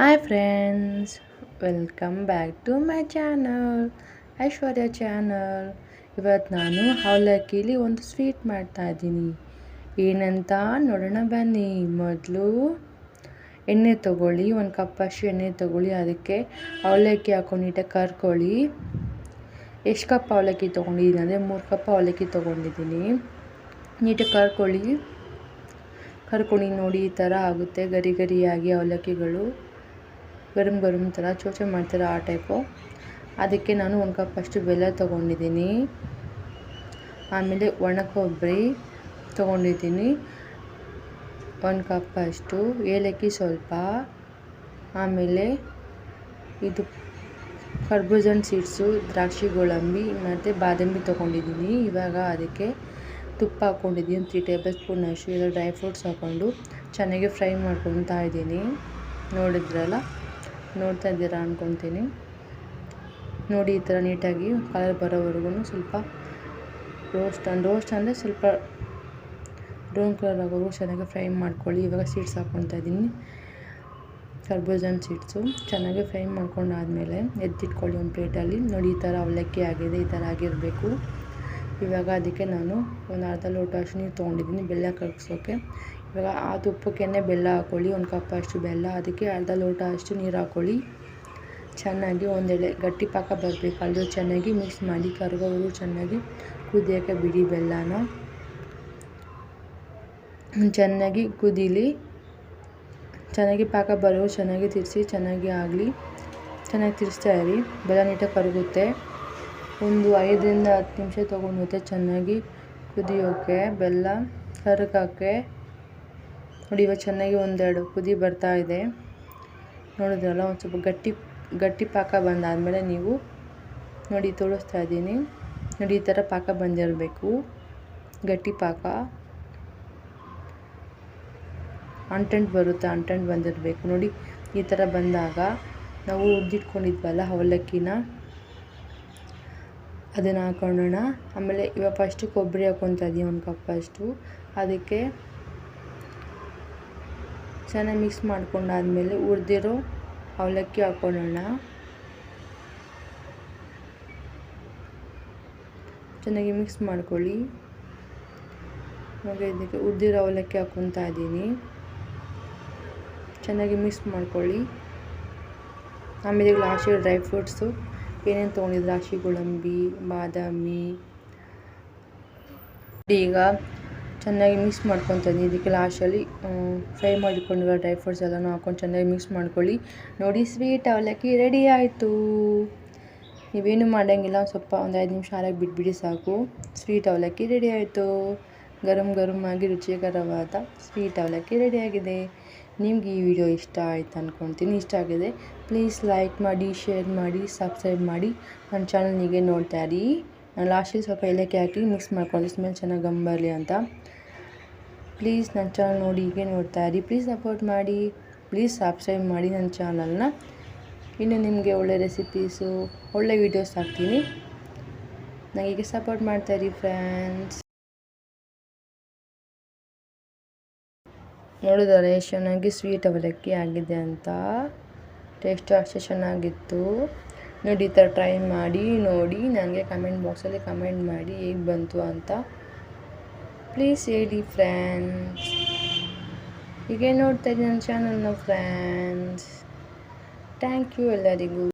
Hi friends welcome back to my channel Aishwarya channel ಇವತ್ತು ನಾನು ಅವಲಕ್ಕಿಲಿ ಒಂದು ಸ್ವೀಟ್ ಮಾಡ್ತಾಯಿದ್ದೀನಿ ಏನಂತ ನೋಡೋಣ ಬನ್ನಿ. ಮೊದಲು ಎಣ್ಣೆ ತೊಗೊಳ್ಳಿ, ಒಂದು ಕಪ್ಪಷ್ಟು ಎಣ್ಣೆ ತೊಗೊಳ್ಳಿ, ಅದಕ್ಕೆ ಅವಲಕ್ಕಿ ಹಾಕೊಂಡು ನೀಟಾಗಿ ಕರ್ಕೊಳ್ಳಿ. ಎಷ್ಟು ಕಪ್ ಅವಲಕ್ಕಿ ತೊಗೊಂಡಿದ್ದೀನಿ ಅಂದರೆ ಮೂರು ಕಪ್ ಅವಲಕ್ಕಿ ತೊಗೊಂಡಿದ್ದೀನಿ. ನೀಟಾಗಿ ಕರ್ಕೊಳ್ಳಿ. ಕರ್ಕೊಂಡು ನೋಡಿ ಈ ಥರ ಆಗುತ್ತೆ ಗರಿ ಗರಿಯಾಗಿ ಅವಲಕ್ಕಿಗಳು ಗರಮ್ ಗರಮ್ ಥರ ಚೋಚೆ ಮಾಡ್ತಾರೆ ಆ ಟೈಪು? ಅದಕ್ಕೆ ನಾನು ಒಂದು ಕಪ್ ಅಷ್ಟು ಬೆಲ್ಲ ತೊಗೊಂಡಿದ್ದೀನಿ. ಆಮೇಲೆ ಒಣ ಕೊಬ್ಬರಿ ತೊಗೊಂಡಿದ್ದೀನಿ. ಒಂದು ಕಪ್ ಅಷ್ಟು. ಏಲಕ್ಕಿ ಸ್ವಲ್ಪ. ಆಮೇಲೆ ಇದು ಕರ್ಬೂಜನ್ ಸೀಡ್ಸು, ದ್ರಾಕ್ಷಿ ಗೋಳಂಬಿ, ಮತ್ತು ಬಾದಾಮಿ ತೊಗೊಂಡಿದ್ದೀನಿ. ಇವಾಗ ಅದಕ್ಕೆ ತುಪ್ಪ ಹಾಕ್ಕೊಂಡಿದ್ದೀನಿ ತ್ರೀ ಟೇಬಲ್ ಸ್ಪೂನ್ ಅಷ್ಟು. ಎಲ್ಲ ಡ್ರೈ ಫ್ರೂಟ್ಸ್ ಹಾಕ್ಕೊಂಡು ಚೆನ್ನಾಗಿ ಫ್ರೈ ಮಾಡ್ಕೊತಾ ಇದ್ದೀನಿ. ನೋಡಿದ್ರಲ್ಲ? ನೋಡ್ತಾ ಇದ್ದೀರಾ ಅಂದ್ಕೊತೀನಿ ನೋಡಿ ಈ ಥರ ನೀಟಾಗಿ ಕಲರ್ ಬರೋವರೆಗೂ ಸ್ವಲ್ಪ ರೋಸ್ಟ್ ರೋಸ್ಟ್ ಅಂದರೆ ಸ್ವಲ್ಪ ಬ್ರೌನ್ ಕಲರ್ ಆಗೋವರೆಗೂ ಚೆನ್ನಾಗಿ ಫ್ರೈ ಮಾಡ್ಕೊಳ್ಳಿ. ಇವಾಗ ಸೀಡ್ಸ್ ಹಾಕ್ಕೊತಾ ಇದ್ದೀನಿ. ಕರ್ಬೂಜನ್ ಸೀಡ್ಸು ಚೆನ್ನಾಗಿ ಫ್ರೈ ಮಾಡ್ಕೊಂಡಾದಮೇಲೆ ಎತ್ತಿಟ್ಕೊಳ್ಳಿ ಒಂದು ಪ್ಲೇಟಲ್ಲಿ ನೋಡಿ ಈ ಥರ ಅವಲಕ್ಕಿ ಆಗಿದೆ, ಈ ಥರ ಆಗಿರಬೇಕು. ಇವಾಗ ಅದಕ್ಕೆ ನಾನು ಒಂದು ಅರ್ಧ ಲೋಟ ಅಷ್ಟು ನೀರು ತೊಗೊಂಡಿದ್ದೀನಿ, ಬೆಲ್ಲ ಕರಗಿಸೋಕೆ. ಇವಾಗ ಆ ತುಪ್ಪಕ್ಕೆ ಬೆಲ್ಲ ಹಾಕ್ಕೊಳ್ಳಿ ಒಂದು ಕಪ್ ಅಷ್ಟು ಬೆಲ್ಲ, ಅದಕ್ಕೆ ಅರ್ಧ ಲೋಟ ಅಷ್ಟು ನೀರು ಹಾಕ್ಕೊಳ್ಳಿ ಚೆನ್ನಾಗಿ ಒಂದೆಡೆ ಗಟ್ಟಿ ಪಾಕ ಬರಬೇಕು ಚೆನ್ನಾಗಿ ಮಿಕ್ಸ್ ಮಾಡಿ ಕರಗೋವರೆಗೂ ಚೆನ್ನಾಗಿ ಕುದಿಯೋಕ್ಕೆ ಬಿಡಿ ಬೆಲ್ಲನ. ಚೆನ್ನಾಗಿ ಕುದೀಲಿ, ಚೆನ್ನಾಗಿ ಪಾಕ ಬರೋ ಚೆನ್ನಾಗಿ ತಿರ್ಸಿ, ಚೆನ್ನಾಗಿ ಆಗಲಿ. ಚೆನ್ನಾಗಿ ತಿರ್ಸ್ತಾ ಇರಿ, ಬೆಲ್ಲ ನೀಟಾಗಿ ಕರಗುತ್ತೆ. ಒಂದು ಐದರಿಂದ ಹತ್ತು ನಿಮಿಷ ತೊಗೊಂಡುತ್ತೆ ಚೆನ್ನಾಗಿ ಕುದಿಯೋಕ್ಕೆ ಬೆಲ್ಲ, ಕರಗೋಕ್ಕೆ ನೋಡಿ ಇವಾಗ ಚೆನ್ನಾಗಿ ಒಂದೆರಡು ಕುದಿ ಬರ್ತಾ ಇದೆ. ನೋಡಿದ್ರಲ್ಲ, ಒಂದು ಸ್ವಲ್ಪ ಗಟ್ಟಿ ಗಟ್ಟಿ ಪಾಕ ಬಂದಾದಮೇಲೆ ನೀವು ನೋಡಿ ತೋರಿಸ್ತಾ ಇದ್ದೀನಿ. ನೋಡಿ, ಈ ಥರ ಪಾಕ ಬಂದಿರಬೇಕು. ಗಟ್ಟಿ ಪಾಕ. ಅಂಟೆಂಟ್ ಬರುತ್ತೆ, ಅಂಟೆಂಟ್ ಬಂದಿರಬೇಕು. ನೋಡಿ, ಈ ಥರ ಬಂದಾಗ ನಾವು ಉದ್ದಿಟ್ಕೊಂಡಿದ್ವಲ್ಲ ಅವಲಕ್ಕಿನ ಅದನ್ನು ಹಾಕೊಳ್ಳೋಣ ಆಮೇಲೆ ಇವಾಗ ಫಸ್ಟು ಕೊಬ್ಬರಿ ಹಾಕ್ಕೊತಾ ಇದ್ದೀನಿ ಒಂದು ಕಪ್ಪಷ್ಟು ಅದಕ್ಕೆ ಚೆನ್ನಾಗಿ ಮಿಕ್ಸ್ ಮಾಡ್ಕೊಂಡಾದ್ಮೇಲೆ ಉರಿದಿರೋ ಅವಲಕ್ಕಿ ಹಾಕ್ಕೊಳ್ಳೋಣ ಚೆನ್ನಾಗಿ ಮಿಕ್ಸ್ ಮಾಡ್ಕೊಳ್ಳಿ. ಹಾಗೆ ಇದಕ್ಕೆ ಉರಿದಿರೋ ಅವಲಕ್ಕಿ ಹಾಕ್ಕೊತಾ ಇದ್ದೀನಿ ಚೆನ್ನಾಗಿ ಮಿಕ್ಸ್ ಮಾಡ್ಕೊಳ್ಳಿ. ಆಮೇಲೆ ಲಾಸ್ಟಿಗೆ ಡ್ರೈ ಫ್ರೂಟ್ಸು ಏನೇನು ತೊಗೊಂಡಿದ್ದು ದ್ರಾಕ್ಷಿ ಗೋಡಂಬಿ, ಬಾದಾಮಿ. ಈಗ ಚೆನ್ನಾಗಿ ಮಿಕ್ಸ್ ಮಾಡ್ಕೊತೀನಿ ಇದಕ್ಕೆ ಲಾಸ್ಟಲ್ಲಿ ಫ್ರೈ ಮಾಡಿಕೊಂಡಿರೋ ಡ್ರೈ ಫ್ರೂಟ್ಸ್ ಎಲ್ಲನೂ ಹಾಕೊಂಡು ಚೆನ್ನಾಗಿ ಮಿಕ್ಸ್ ಮಾಡ್ಕೊಳ್ಳಿ. ನೋಡಿ ಸ್ವೀಟ್ ಅವಲಕ್ಕಿ ರೆಡಿ ಆಯಿತು. ನೀವೇನು ಮಾಡೋಂಗಿಲ್ಲ ಸ್ವಲ್ಪ ಒಂದು ಐದು ನಿಮಿಷ ಹಾರಾಗಿ ಬಿಟ್ಬಿಡಿ ಸಾಕು. ಸ್ವೀಟ್ ಅವಲಕ್ಕಿ ರೆಡಿ ಆಯಿತು. ಗರಂ ಗರಮ್ ಆಗಿ ರುಚಿಕರವಾದ ಸ್ವೀಟ್ ಅವಲಕ್ಕಿ ರೆಡಿಯಾಗಿದೆ ನಿಮ್ಗೆ ಈ ವಿಡಿಯೋ ಇಷ್ಟ ಆಯ್ತು ಅಂದ್ಕೊಳ್ತೀನಿ ಇಷ್ಟ ಆಗಿದೆ ಪ್ಲೀಸ್ ಲೈಕ್ ಮಾಡಿ ಶೇರ್ ಮಾಡಿ ಸಬ್ಸ್ಕ್ರೈಬ್ ಮಾಡಿ. ನನ್ನ ಚಾನಲ್ ಹೀಗೆ ನೋಡ್ತಾ ಇರಿ. ನಾನು ಲಾಸ್ಟಲ್ಲಿ ಸ್ವಲ್ಪ ಏಲಕ್ಕಿ ಹಾಕಿ ಮಿಕ್ಸ್ ಮಾಡ್ಕೊಂಡು ಸ್ಮೆಲ್ ಚೆನ್ನಾಗಿ ಗಂಬರಲಿ ಅಂತ. ಪ್ಲೀಸ್ ನನ್ನ ಚಾನಲ್ ನೋಡಿ ಹೀಗೆ ನೋಡ್ತಾ ಇರಿ. ಪ್ಲೀಸ್ ಸಪೋರ್ಟ್ ಮಾಡಿ ಪ್ಲೀಸ್ ಸಬ್ಸ್ಕ್ರೈಬ್ ಮಾಡಿ ನನ್ನ ಚಾನಲ್ನ ಇನ್ನು ನಿಮಗೆ ಒಳ್ಳೆ ರೆಸಿಪೀಸು ಒಳ್ಳೆ ವೀಡಿಯೋಸ್ ಹಾಕ್ತೀನಿ. ನನಗೆ ಸಪೋರ್ಟ್ ಮಾಡ್ತಾಯಿರಿ ಫ್ರೆಂಡ್ಸ್ ನೋಡಿದರೆ ಎಷ್ಟು ಚೆನ್ನಾಗಿ ಸ್ವೀಟ್ ಅವಲಕ್ಕಿ ಆಗಿದೆ ಅಂತ. ಟೇಸ್ಟ್ ಅಷ್ಟು ಚೆನ್ನಾಗಿತ್ತು. ನೋಡಿ, ಈ ಥರ ಟ್ರೈ ಮಾಡಿ, ನೋಡಿ, ನನಗೆ ಕಮೆಂಟ್ ಬಾಕ್ಸಲ್ಲಿ ಕಮೆಂಟ್ ಮಾಡಿ ಹೇಗೆ ಬಂತು ಅಂತ. ಪ್ಲೀಸ್ ಹೇಳಿ ಫ್ರೆಂಡ್ಸ್ ಹೀಗೆ ನೋಡ್ತಾ ಇದ್ದೀನಿ ನನ್ನ ಚಾನಲ್ನ ಫ್ರೆಂಡ್ಸ್ ಥ್ಯಾಂಕ್ ಯು ಎಲ್ಲರಿಗೂ.